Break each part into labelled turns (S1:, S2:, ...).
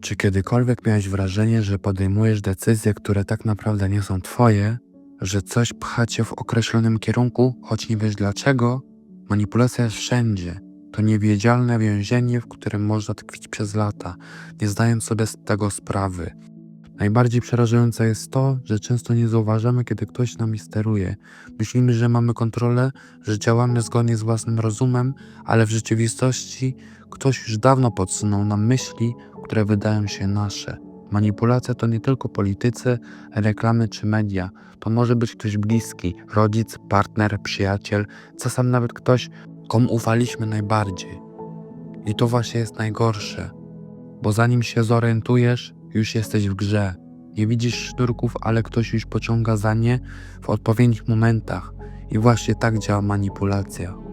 S1: Czy kiedykolwiek miałeś wrażenie, że podejmujesz decyzje, które tak naprawdę nie są twoje, że coś pcha cię w określonym kierunku, choć nie wiesz dlaczego? Manipulacja jest wszędzie. To niewiedzialne więzienie, w którym można tkwić przez lata, nie zdając sobie z tego sprawy. Najbardziej przerażające jest to, że często nie zauważamy, kiedy ktoś nami steruje. Myślimy, że mamy kontrolę, że działamy zgodnie z własnym rozumem, ale w rzeczywistości ktoś już dawno podsunął nam myśli, które wydają się nasze. Manipulacja to nie tylko politycy, reklamy czy media. To może być ktoś bliski, rodzic, partner, przyjaciel, czasem nawet ktoś, komu ufaliśmy najbardziej. I to właśnie jest najgorsze, bo zanim się zorientujesz, już jesteś w grze. Nie widzisz sznurków, ale ktoś już pociąga za nie w odpowiednich momentach. I właśnie tak działa manipulacja.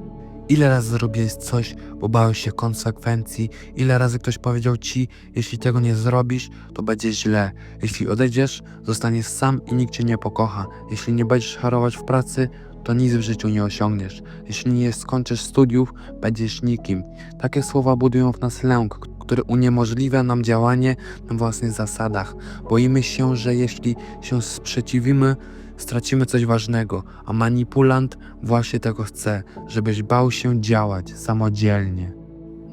S1: Ile razy zrobiłeś coś, bo bałeś się konsekwencji? Ile razy ktoś powiedział ci, jeśli tego nie zrobisz, to będzie źle. Jeśli odejdziesz, zostaniesz sam i nikt cię nie pokocha. Jeśli nie będziesz harować w pracy, to nic w życiu nie osiągniesz. Jeśli nie skończysz studiów, będziesz nikim. Takie słowa budują w nas lęk, który uniemożliwia nam działanie na własnych zasadach. Boimy się, że jeśli się sprzeciwimy, stracimy coś ważnego, a manipulant właśnie tego chce, żebyś bał się działać samodzielnie.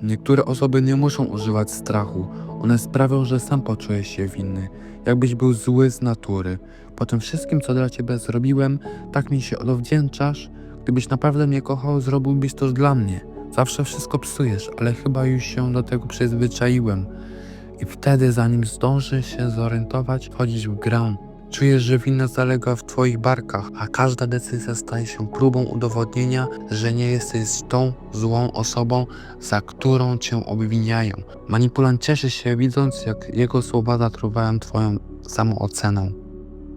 S1: Niektóre osoby nie muszą używać strachu, one sprawią, że sam poczujesz się winny, jakbyś był zły z natury. Po tym wszystkim, co dla ciebie zrobiłem, tak mi się odwdzięczasz. Gdybyś naprawdę mnie kochał, zrobiłbyś to dla mnie. Zawsze wszystko psujesz, ale chyba już się do tego przyzwyczaiłem. I wtedy, zanim zdążysz się zorientować, wchodzisz w grę. Czujesz, że wina zalega w twoich barkach, a każda decyzja staje się próbą udowodnienia, że nie jesteś tą złą osobą, za którą cię obwiniają. Manipulant cieszy się, widząc, jak jego słowa zatruwają twoją samooceną.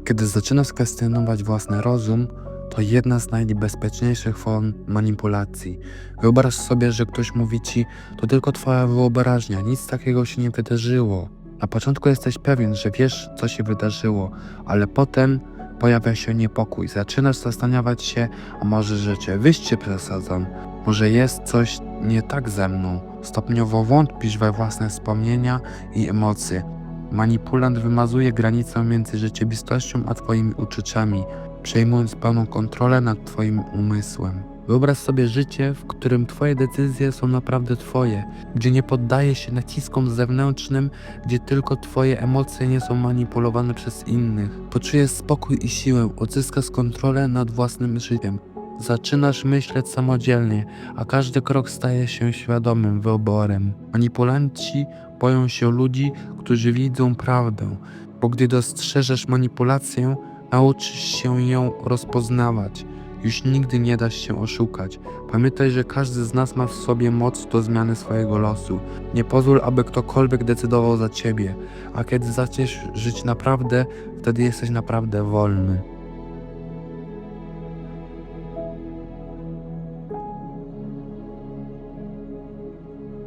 S1: Kiedy zaczynasz kwestionować własny rozum, to jedna z najbezpieczniejszych form manipulacji. Wyobraź sobie, że ktoś mówi ci, to tylko twoja wyobraźnia, nic takiego się nie wydarzyło. Na początku jesteś pewien, że wiesz, co się wydarzyło, ale potem pojawia się niepokój. Zaczynasz zastanawiać się, a może rzeczywiście przesadzam, może jest coś nie tak ze mną. Stopniowo wątpisz we własne wspomnienia i emocje. Manipulant wymazuje granicę między rzeczywistością a twoimi uczuciami, przejmując pełną kontrolę nad twoim umysłem. Wyobraź sobie życie, w którym twoje decyzje są naprawdę twoje, gdzie nie poddaje się naciskom zewnętrznym, gdzie tylko twoje emocje nie są manipulowane przez innych. Poczujesz spokój i siłę, odzyskasz kontrolę nad własnym życiem. Zaczynasz myśleć samodzielnie, a każdy krok staje się świadomym wyborem. Manipulanci boją się ludzi, którzy widzą prawdę, bo gdy dostrzeżesz manipulację, nauczysz się ją rozpoznawać. Już nigdy nie dasz się oszukać. Pamiętaj, że każdy z nas ma w sobie moc do zmiany swojego losu. Nie pozwól, aby ktokolwiek decydował za ciebie. A kiedy zaczniesz żyć naprawdę, wtedy jesteś naprawdę wolny.